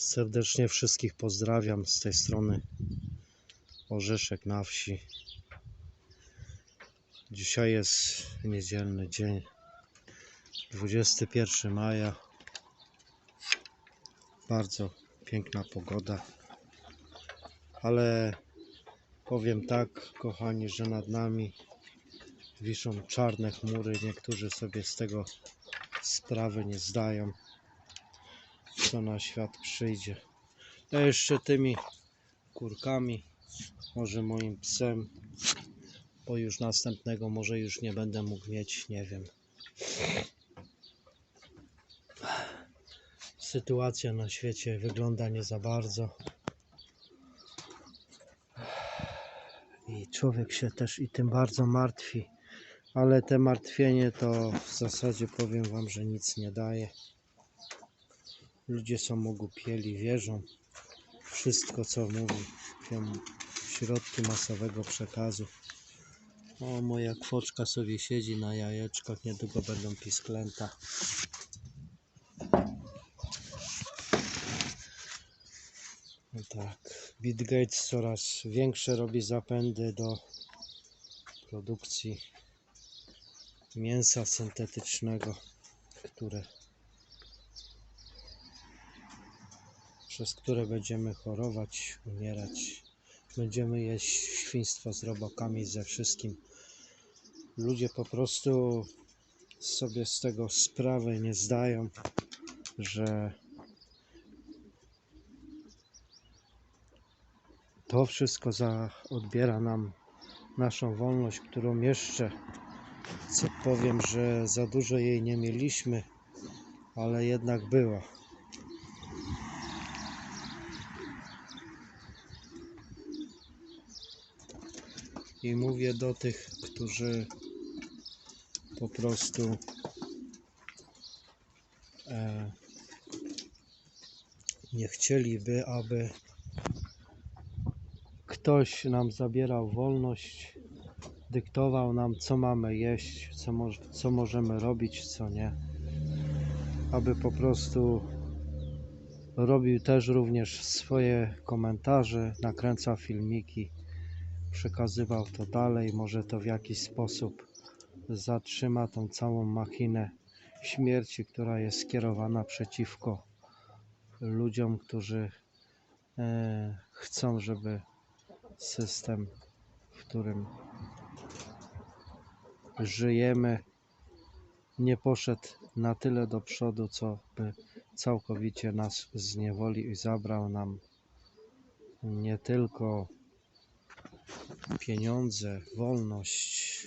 Serdecznie wszystkich pozdrawiam z tej strony Orzeszek na wsi. Dzisiaj jest niedzielny dzień, 21 maja. Bardzo piękna pogoda, ale powiem tak, kochani, że nad nami wiszą czarne chmury. Niektórzy sobie z tego sprawy nie zdają co na świat przyjdzie. Ja jeszcze tymi kurkami, może moim psem, bo już następnego może już nie będę mógł mieć, nie wiem. Sytuacja na świecie wygląda nie za bardzo. I człowiek się też i tym bardzo martwi, ale te martwienie to w zasadzie powiem Wam, że nic nie daje. Ludzie są ogłupieli, wierzą wszystko, co mówi się środki masowego przekazu. O, moja kwoczka sobie siedzi na jajeczkach, niedługo będą pisklęta. No tak, Bill Gates coraz większe robi zapędy do produkcji mięsa syntetycznego, które przez które będziemy chorować, umierać. Będziemy jeść świństwo z robakami, ze wszystkim. Ludzie po prostu sobie z tego sprawy nie zdają, że to wszystko za, odbiera nam naszą wolność, którą jeszcze, co powiem, że za dużo jej nie mieliśmy, ale jednak była. I mówię do tych, którzy po prostu e, nie chcieliby, aby ktoś nam zabierał wolność, dyktował nam, co mamy jeść, co, mo co możemy robić, co nie. Aby po prostu robił też również swoje komentarze, nakręcał filmiki przekazywał to dalej, może to w jakiś sposób zatrzyma tą całą machinę śmierci, która jest skierowana przeciwko ludziom, którzy e, chcą, żeby system, w którym żyjemy, nie poszedł na tyle do przodu, co by całkowicie nas zniewolił i zabrał nam nie tylko pieniądze, wolność,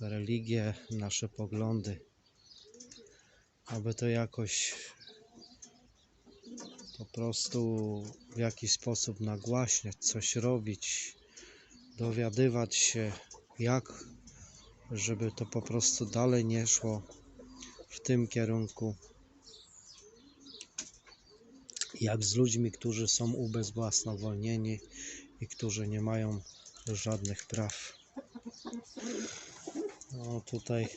religię, nasze poglądy, aby to jakoś po prostu w jakiś sposób nagłaśniać, coś robić, dowiadywać się, jak, żeby to po prostu dalej nie szło w tym kierunku, jak z ludźmi, którzy są ubezwłasnowolnieni i którzy nie mają żadnych praw. No tutaj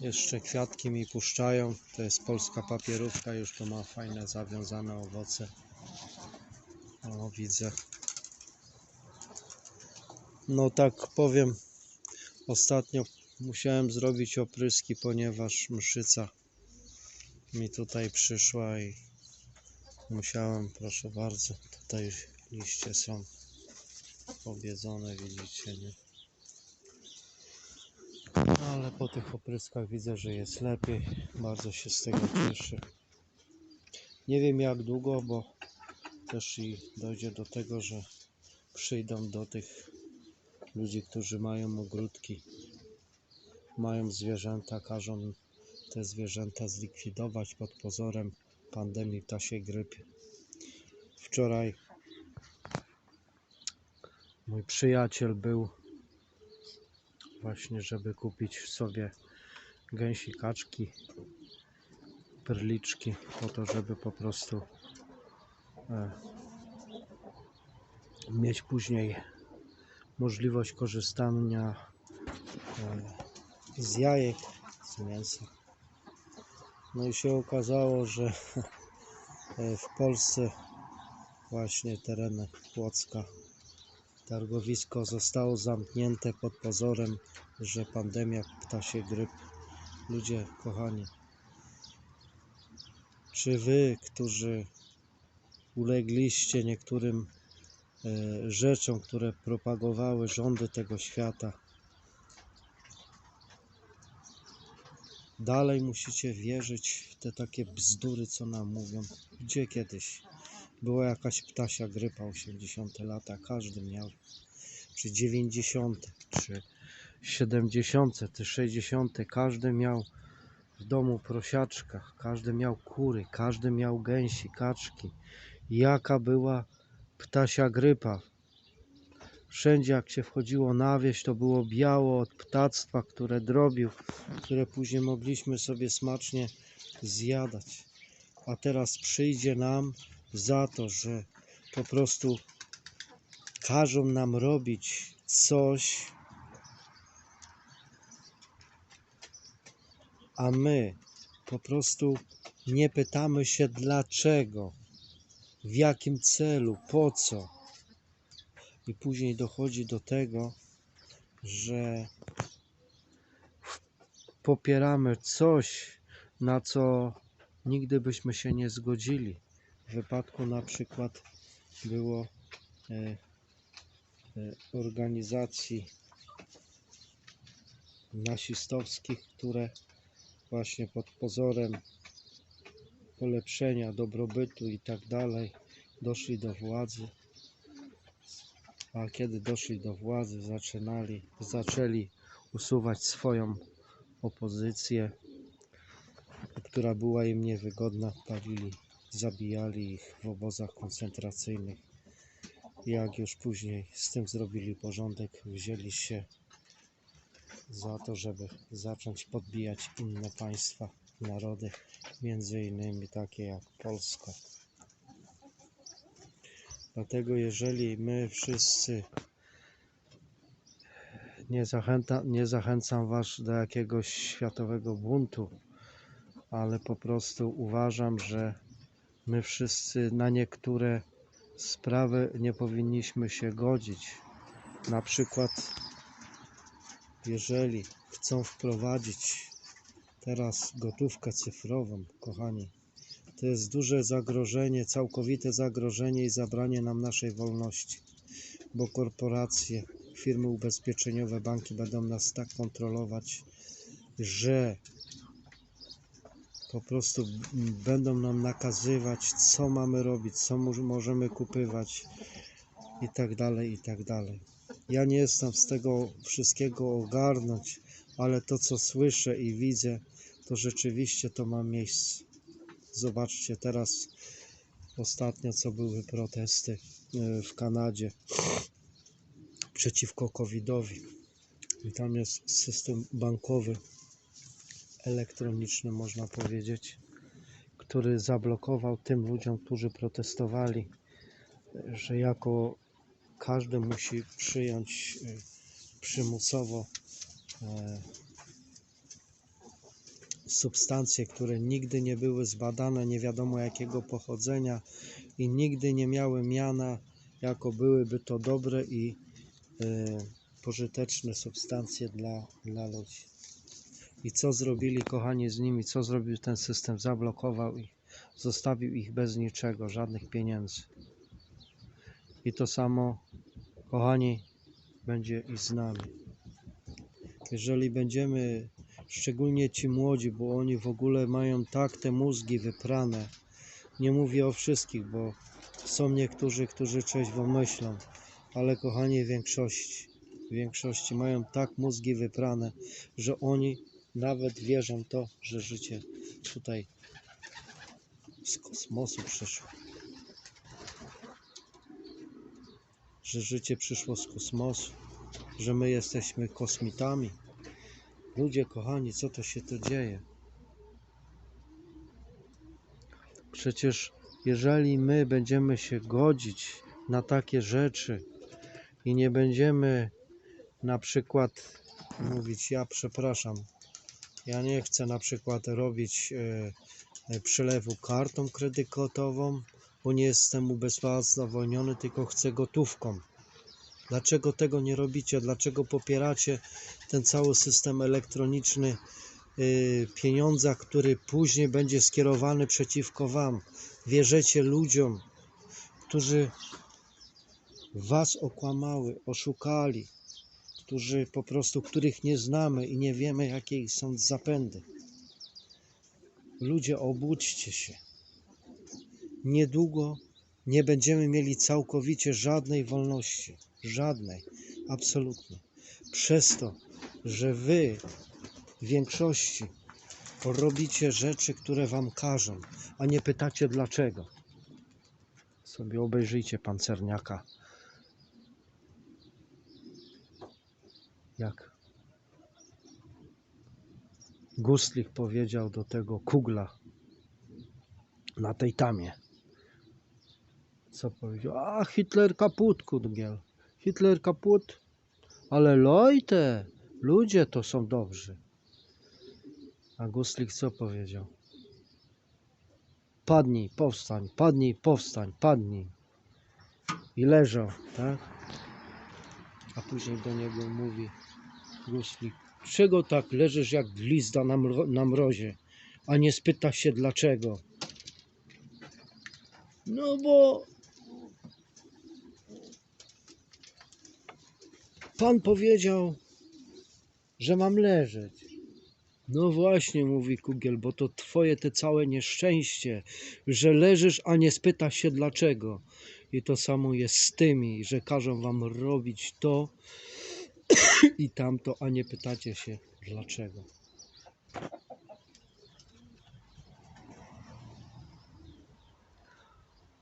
jeszcze kwiatki mi puszczają. To jest polska papierówka, już to ma fajne zawiązane owoce. O, widzę. No tak powiem, ostatnio musiałem zrobić opryski, ponieważ mszyca mi tutaj przyszła i musiałem, proszę bardzo, tutaj liście są pobiedzone, widzicie, nie? Ale po tych opryskach widzę, że jest lepiej. Bardzo się z tego cieszę. Nie wiem jak długo, bo też i dojdzie do tego, że przyjdą do tych ludzi, którzy mają ogródki, mają zwierzęta, każą te zwierzęta zlikwidować pod pozorem pandemii ptasiej grypy. Wczoraj mój przyjaciel był właśnie, żeby kupić sobie gęsi kaczki, perliczki, po to, żeby po prostu e, mieć później możliwość korzystania e, z jajek, z mięsa. No i się okazało, że e, w Polsce, właśnie tereny Płocka. Targowisko zostało zamknięte pod pozorem, że pandemia ptasie gryp. Ludzie kochani, czy wy, którzy ulegliście niektórym e, rzeczom, które propagowały rządy tego świata, dalej musicie wierzyć w te takie bzdury, co nam mówią. Gdzie kiedyś była jakaś ptasia grypa 80 lata, każdy miał, czy 90, czy 70, czy 60, każdy miał w domu prosiaczka, każdy miał kury, każdy miał gęsi, kaczki. Jaka była ptasia grypa? Wszędzie jak się wchodziło na wieś, to było biało od ptactwa, które drobił, które później mogliśmy sobie smacznie zjadać. A teraz przyjdzie nam za to, że po prostu każą nam robić coś, a my po prostu nie pytamy się dlaczego, w jakim celu, po co. I później dochodzi do tego, że popieramy coś, na co nigdy byśmy się nie zgodzili. Wypadku na przykład było e, e, organizacji nasistowskich, które właśnie pod pozorem polepszenia dobrobytu i tak dalej doszli do władzy. A kiedy doszli do władzy, zaczynali, zaczęli usuwać swoją opozycję, która była im niewygodna, palili, zabijali ich w obozach koncentracyjnych. Jak już później z tym zrobili porządek, wzięli się za to, żeby zacząć podbijać inne państwa, narody, między innymi takie jak Polska. Dlatego jeżeli my wszyscy nie, zachęta, nie zachęcam Was do jakiegoś światowego buntu, ale po prostu uważam, że my wszyscy na niektóre sprawy nie powinniśmy się godzić. Na przykład, jeżeli chcą wprowadzić teraz gotówkę cyfrową, kochani, to jest duże zagrożenie, całkowite zagrożenie i zabranie nam naszej wolności, bo korporacje, firmy ubezpieczeniowe, banki będą nas tak kontrolować, że po prostu będą nam nakazywać, co mamy robić, co mo- możemy kupywać i tak dalej, i tak dalej. Ja nie jestem z tego wszystkiego ogarnąć, ale to, co słyszę i widzę, to rzeczywiście to ma miejsce. Zobaczcie teraz ostatnio, co były protesty e, w Kanadzie przeciwko COVID-owi. I tam jest system bankowy, elektroniczny, można powiedzieć, który zablokował tym ludziom, którzy protestowali, że jako każdy musi przyjąć e, przymusowo e, substancje, które nigdy nie były zbadane, nie wiadomo jakiego pochodzenia i nigdy nie miały miana, jako byłyby to dobre i e, pożyteczne substancje dla, dla ludzi. I co zrobili kochani z nimi? Co zrobił ten system? Zablokował ich, zostawił ich bez niczego, żadnych pieniędzy. I to samo, kochani, będzie i z nami. Jeżeli będziemy, szczególnie ci młodzi, bo oni w ogóle mają tak te mózgi wyprane, nie mówię o wszystkich, bo są niektórzy, którzy trzeźwo myślą, ale kochani, większości, większości mają tak mózgi wyprane, że oni nawet wierzą to, że życie tutaj z kosmosu przyszło. Że życie przyszło z kosmosu, że my jesteśmy kosmitami. Ludzie kochani, co to się tu dzieje? Przecież jeżeli my będziemy się godzić na takie rzeczy i nie będziemy na przykład mówić, ja przepraszam, ja nie chcę na przykład robić e, e, przelewu kartą kredytową, bo nie jestem ubezwłasnowolniony, tylko chcę gotówką. Dlaczego tego nie robicie? Dlaczego popieracie ten cały system elektroniczny y, pieniądza, który później będzie skierowany przeciwko Wam? Wierzycie ludziom, którzy Was okłamały, oszukali, którzy po prostu, których nie znamy i nie wiemy, jakie są zapędy. Ludzie, obudźcie się. Niedługo nie będziemy mieli całkowicie żadnej wolności. Żadnej. Absolutnie. Przez to, że wy w większości robicie rzeczy, które wam każą, a nie pytacie dlaczego. Sobie obejrzyjcie pancerniaka. Jak Gustlich powiedział do tego kugla na tej tamie. Co powiedział? A Hitler kaput, kudgiel. Hitler kaput. Ale Leute, ludzie to są dobrzy. A Gustlik co powiedział? Padnij, powstań, padnij, powstań, padnij. I leżał, tak? A później do niego mówi Gustlik, czego tak leżysz jak glizda na, mro na mrozie, a nie spyta się dlaczego? No bo Pan powiedział, że mam leżeć. No właśnie, mówi Kugiel, bo to twoje te całe nieszczęście, że leżysz, a nie spyta się dlaczego. I to samo jest z tymi, że każą wam robić to i tamto, a nie pytacie się dlaczego.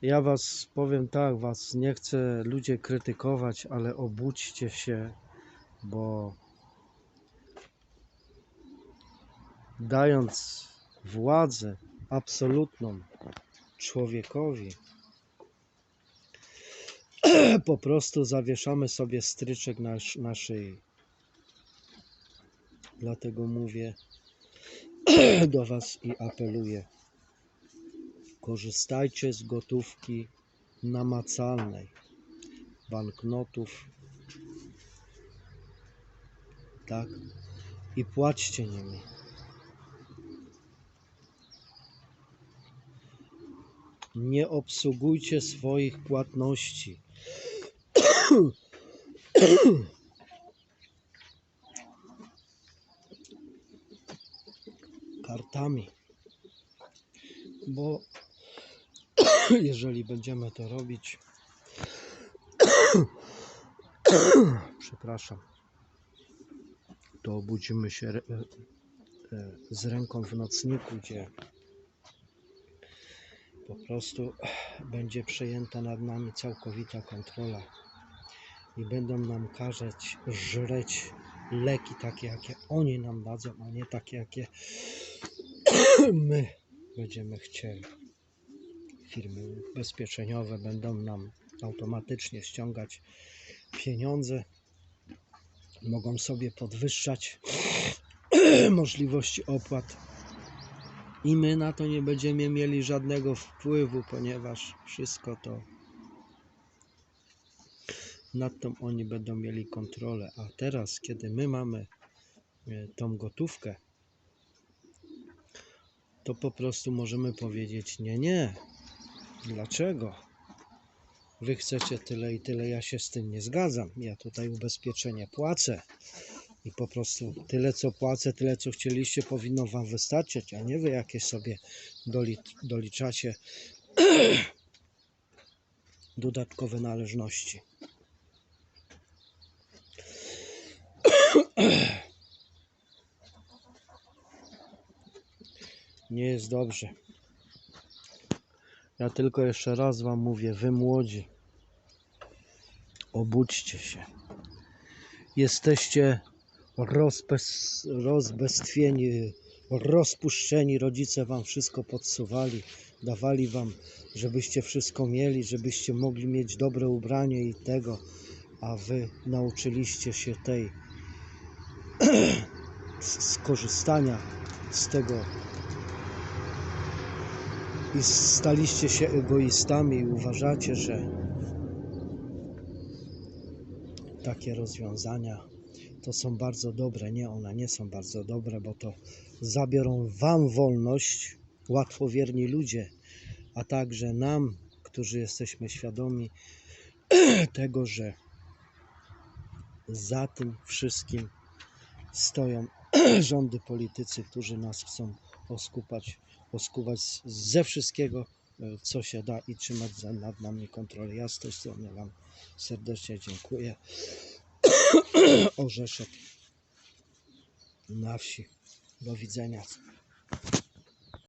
Ja was powiem tak, was nie chcę ludzie krytykować, ale obudźcie się, bo dając władzę absolutną człowiekowi, po prostu zawieszamy sobie stryczek na, na szyi. Dlatego mówię do Was i apeluję. Korzystajcie z gotówki namacalnej, banknotów, tak? I płaćcie nimi. Nie obsługujcie swoich płatności. Kartami. Bo jeżeli będziemy to robić, przepraszam, to obudzimy się e, e, z ręką w nocniku, gdzie po prostu będzie przejęta nad nami całkowita kontrola i będą nam każeć żreć leki takie, jakie oni nam dadzą, a nie takie, jakie my będziemy chcieli. Firmy ubezpieczeniowe będą nam automatycznie ściągać pieniądze, mogą sobie podwyższać możliwości opłat i my na to nie będziemy mieli żadnego wpływu, ponieważ wszystko to nad tym oni będą mieli kontrolę. A teraz, kiedy my mamy e, tą gotówkę, to po prostu możemy powiedzieć nie, nie. Dlaczego? Wy chcecie tyle i tyle, ja się z tym nie zgadzam. Ja tutaj ubezpieczenie płacę i po prostu tyle co płacę, tyle co chcieliście powinno wam wystarczyć, a nie wy jakieś sobie doli- doliczacie dodatkowe należności. Nie jest dobrze. Ja tylko jeszcze raz wam mówię, wy młodzi, obudźcie się. Jesteście rozbez, rozbestwieni, rozpuszczeni. Rodzice wam wszystko podsuwali, dawali wam, żebyście wszystko mieli, żebyście mogli mieć dobre ubranie i tego, a wy nauczyliście się tej skorzystania z tego i staliście się egoistami i uważacie, że takie rozwiązania to są bardzo dobre. Nie, one nie są bardzo dobre, bo to zabiorą Wam wolność, łatwowierni ludzie, a także nam, którzy jesteśmy świadomi tego, że za tym wszystkim stoją rządy politycy, którzy nas chcą oskupać, oskuwać ze wszystkiego, e, co się da i trzymać za, nad nami kontrolę. Ja z tej strony Wam serdecznie dziękuję. Orzeszek na wsi. Do widzenia.